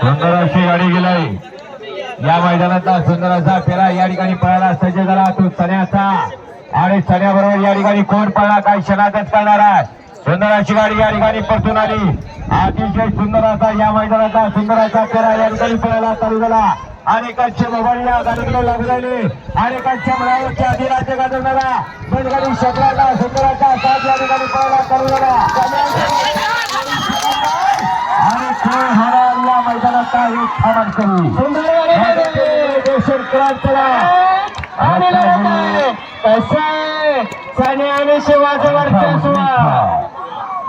सुंदर अशी गाडी गेलाय. या मैदानातला सुंदर असा फेरा या ठिकाणी पळाला सज्ज झाला तो सण्याचा आणि सण्याबरोबर या ठिकाणी कोण पळणार? काही क्षणातच करणार आहे. सुंदराची गाडी या ठिकाणी परतून आली. अतिशय सुंदर असा या मैदानाचा सुंदराचा फेरा या ठिकाणी पळायला चालू झाला. अनेकांचे मोबाईल या गाडीकडे लागू राहिले. अनेकांच्या मनावरच्या अधिराज्य गाजवणारा बैलगाडी शेतकऱ्याचा सुंदराचा साथ या ठिकाणी पळायला चालू झाला. आणि खेळ होणार या मैदानाचा एक थामान करू आणि शिवाचं